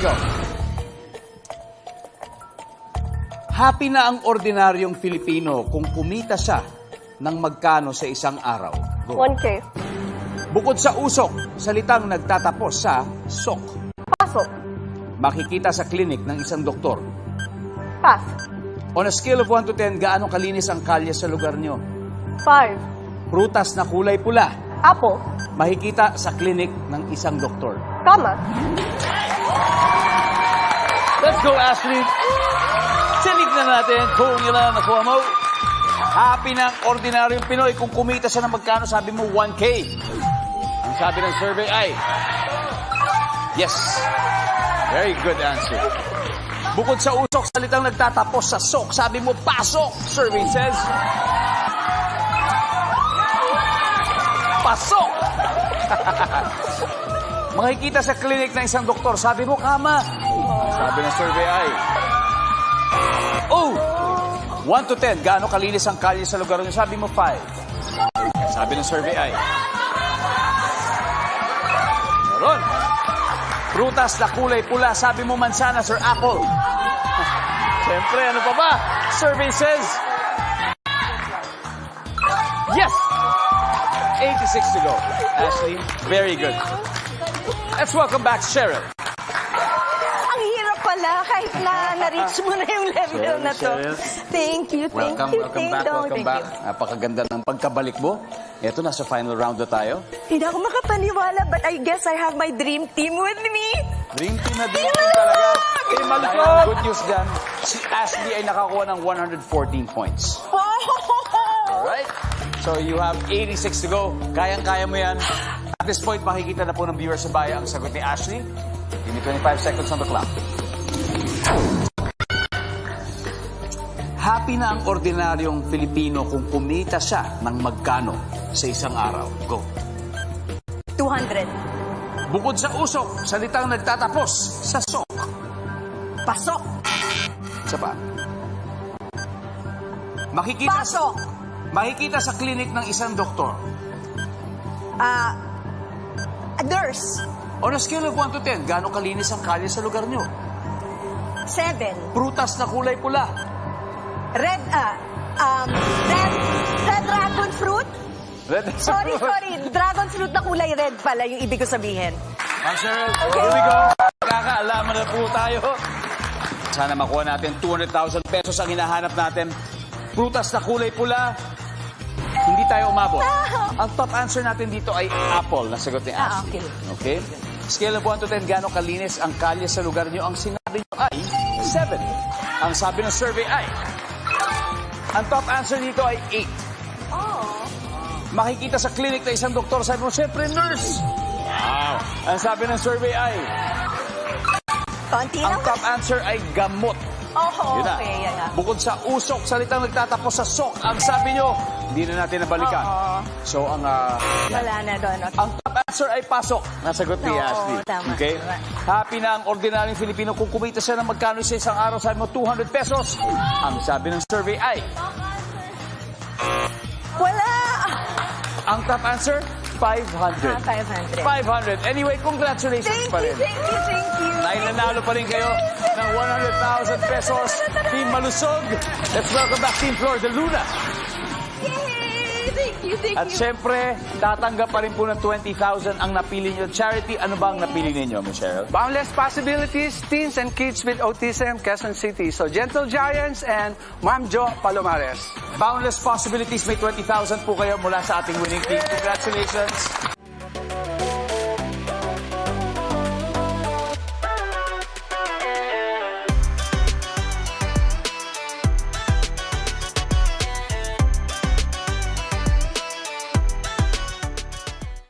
we go. Happy na ang ordinaryong Filipino kung kumita siya ng magkano sa isang araw. Go. 1K. Bukod sa usok, salitang nagtatapos sa sok. Pasok. Makikita sa klinik ng isang doktor. Pass. On a scale of 1 to 10, gaano kalinis ang kalye sa lugar nyo? 5. Prutas na kulay pula. Apple. Makikita sa klinik ng isang doktor. Kama. Let's go, Ashley! Sinignan natin kung ilan nakuha mo. Happy ng ordinaryong Pinoy kung kumita siya ng magkano, sabi mo 1K. Ang sabi ng survey ay, yes. Very good answer. Bukod sa usok, salitang nagtatapos sa sok, sabi mo pasok. Survey says, pasok. Makikita sa klinik ng isang doktor, sabi mo kama. Sabi ng survey ay, Oh! 1 to 10, gaano kalinis ang kalye sa lugar niyo? Sabi mo 5. Sabi ng survey ay... Meron. Prutas na kulay pula, sabi mo mansanas or apple. Siyempre, ano pa ba? Survey says... Yes! 86 to go. Ashley, very good. Let's welcome back Cheryl. Ang hirap pala kahit na na-reach mo na yung level na to. Cheryl. Thank you, thank Welcome, you, welcome thank back, you. welcome Thank back. you. Napakaganda ng pagkabalik mo. Ito, nasa final round na tayo. Hindi ako makapaniwala but I guess I have my dream team with me. Dream team na dream team talaga. Eh, malusog! Good news dyan, si Ashley ay nakakuha ng 114 points. Alright? So you have 86 to go. Kayang-kaya mo yan. At this point, makikita na po ng viewers sa bayan ang sagot ni Ashley. Give me 25 seconds on the clock. Happy na ang ordinaryong Filipino kung kumita siya ng magkano sa isang araw. Go. 200. Bukod sa usok, salitang nagtatapos sa sok. Pasok. Isa pa. Makikita, Pasok. Makikita sa klinik ng isang doktor. Ah, a nurse. On a scale of 1 to 10, gaano kalinis ang kalye sa lugar nyo? 7. Prutas na kulay pula. Red, ah, um, red, red dragon fruit? Red Sorry, sorry. Dragon fruit na kulay red pala yung ibig ko sabihin. Ma'am Cheryl, here we go. Kakaalaman na po tayo. Sana makuha natin 200,000 pesos ang hinahanap natin. Prutas na kulay pula. Hindi tayo umabot. Ang top answer natin dito ay apple, na sagot ni Ah, Ashley. okay. Okay? Scale of 1 to 10, gaano kalinis ang kalye sa lugar nyo? Ang sinabi nyo ay 7. Ang sabi ng survey ay... Ang top answer dito ay 8. Makikita sa clinic na isang doktor, sabi mo, syempre nurse. Wow. Ang sabi ng survey ay... Konti Ang lang. top answer ay gamot. Oh, Yun na. okay, yan na. Bukod sa usok, salitang nagtatapos sa sok, ang sabi nyo, hindi na natin nabalikan. Oo. So, ang... yan. Wala na doon. Ang top answer ay pasok. Nasagot ni Oo, Ashley. tama. Okay? Happy na ang ordinaryong Filipino kung kumita siya ng magkano sa isang araw. Sabi mo, 200 pesos. Ang sabi ng survey ay... Wala! Ang top answer, 500. Ah, 500. 500. Anyway, congratulations Thank pa you, rin. thank you, thank you. Dahil nanalo pa rin kayo ng 100,000 pesos. Team Malusog. Let's welcome back Team Flor de Luna. Yay! Thank you, thank At you. syempre, tatanggap pa rin po ng 20,000 ang napili nyo. Charity, ano ba ang napili ninyo, Miss Cheryl? Boundless Possibilities, Teens and Kids with Autism, Quezon City. So, Gentle Giants and Ma'am Jo Palomares. Boundless Possibilities, may 20,000 po kayo mula sa ating winning team. Congratulations.